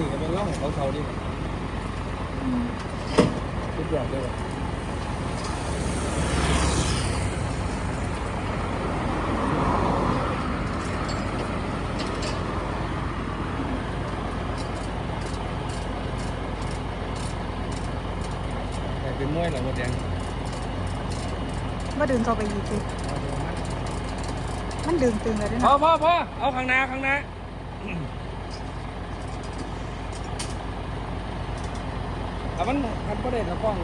นนี้ก็เป็นร่องของเขาดิทุกอย่างเลยว่ะแต่เป็นมวยเหรอหมดแดงมาดึงเข้าไปอีกทีมันดึงตึงเลยด้วยพอนะพอพอเอาข้างหน้าข้างหน้า อมันมันประเด็นละกล้อง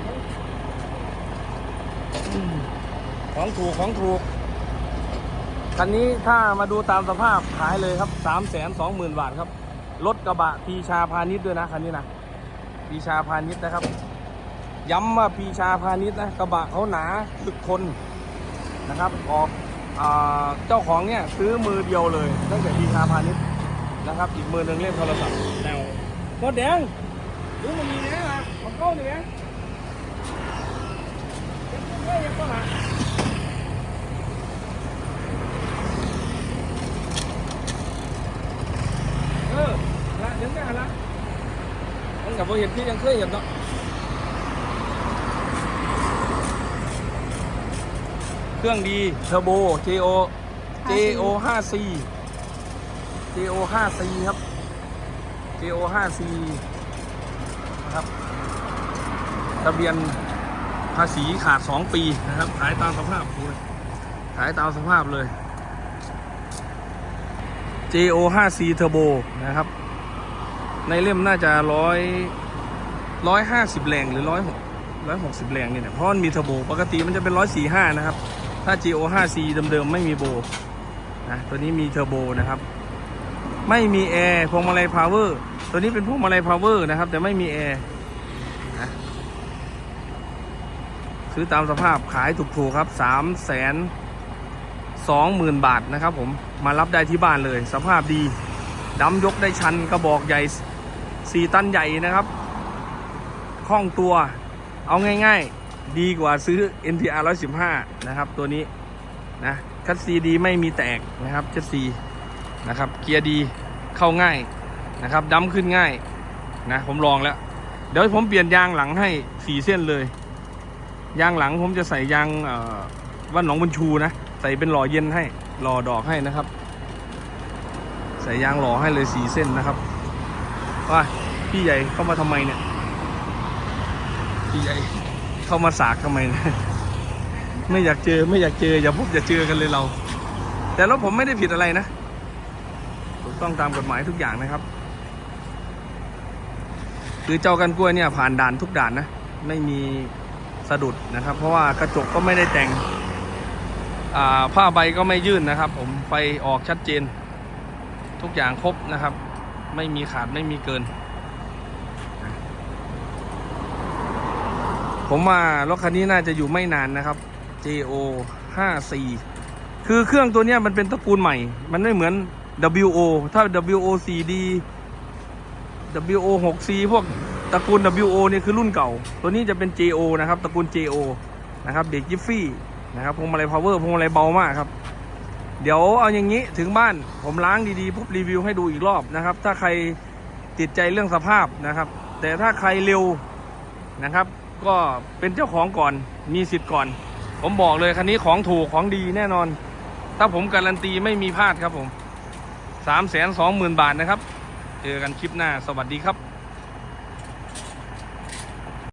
ของถูกของถูก คันนี้ถ้ามาดูตามสภาพขายเลยครับ3ามแสนสองหมื่นบาทครับ รถกระบะปีชาพาณิชย์ด้วยนะคันนี้นะปีชาพาณิชย์นะครับ ย้ำว่าปีชาพาณิชย์นะกระบะเขาหนาถึกทนนะครับ ออกเจ้าของเนี่ยซื้อมือเดียวเลยตั้งแต่ปีชาพาณิชย์นะครับ อีกมือหนึ่งเล่นโทรศัพท์แนวรถแดงดูมันมีเนี่ยนะ เขาเนี่ยเฮ้ยยังก็หาเออละยังไงละมันกับเห็นที่ยังเคยเห็นเนาะเครื่องดีเทอร์โบ JO JO 5 C JO 5 C ครับ JO 5 C นะครับ ทะเบียนภาษีขาด 2 ปีนะครับ ขายตามสภาพเลยขายตามสภาพเลย JO 5 C Turbo นะครับ ในเล่มน่าจะร้อยร้อยห้าสิบแรงหรือร้อยหกร้อยหกสิบแรงเนี่แหละเพราะมันมีเทอร์โบปกติมันจะเป็นร้อยสี่ห้านะครับ ถ้า GO 5 C เดิมๆไม่มีโบนะตัวนี้มีเทอร์โบนะครับ ไม่มีแอร์พวงมาลัยพาวเวอร์ตัวนี้เป็นพวงมาลัยพาวเวอร์นะครับ แต่ไม่มีแอร์นะ ซื้อตามสภาพขายถูกๆครับสามแสนสองหมื่นบาทนะครับผมมารับได้ที่บ้านเลย สภาพดีดำยกได้ชันกระบอกใหญ่สี่ตันใหญ่นะครับคล่องตัวเอาง่ายๆ ดีกว่าซื้อ NPR 115 นะครับ ตัวนี้นะคัสซีดีไม่มีแตกนะครับคัสซีนะครับ เกียร์ดีเข้าง่ายนะครับดำขึ้นง่ายนะผมลองแล้ว เดี๋ยวผมเปลี่ยนยางหลังให้สี่เส้นเลย ยางหลังผมจะใส่ยางว่านหนองบุญชูนะ ใส่เป็นหล่อเย็นให้หล่อดอกให้นะครับ ใส่ยางหล่อให้เลยสีเส้นนะครับว่าพี่ใหญ่เข้ามาทำไมเนี่ย พี่ใหญ่เข้ามาสากทำไมเนี่ยไม่อยากเจอไม่อยากเจออย่าพบอย่าเจอกันเลยเรา แต่แล้วผมไม่ได้ผิดอะไรนะถูกต้องตามกฎหมายทุกอย่างนะครับ คือเจ้ากันกล้วยเนี่ยผ่านด่านทุกด่านนะ ไม่มี สะดุดนะครับ เพราะว่ากระจกก็ไม่ได้แต่งผ้าใบก็ไม่ยื่นนะครับ ผมไฟออกชัดเจน ทุกอย่างครบนะครับ ไม่มีขาดไม่มีเกิน ผมว่ารถคันนี้น่าจะอยู่ไม่นานนะครับ JO 5 4คือเครื่องตัวนี้มันเป็นตระกูลใหม่ มันไม่เหมือน WO ถ้า WO 4D WO 6 C พวก ตระกูล WO เนี่ยคือรุ่นเก่า ตัวนี้จะเป็น JO นะครับตระกูล JO นะครับเบรกจิฟฟี่นะครับพวงมาลัยพาวเวอร์พวงมาลัยเบามากครับ เดี๋ยวเอาอย่างนี้ถึงบ้านผมล้างดีๆปุ๊บรีวิวให้ดูอีกรอบนะครับ ถ้าใครติดใจเรื่องสภาพนะครับ แต่ถ้าใครเร็วนะครับ ก็เป็นเจ้าของก่อนมีสิทธิ์ก่อน ผมบอกเลยคันนี้ของถูกของดีแน่นอน ถ้าผมการันตีไม่มีพลาดครับผมสามแสนสองหมื่นบาทนะครับ เจอกันคลิปหน้าสวัสดีครับ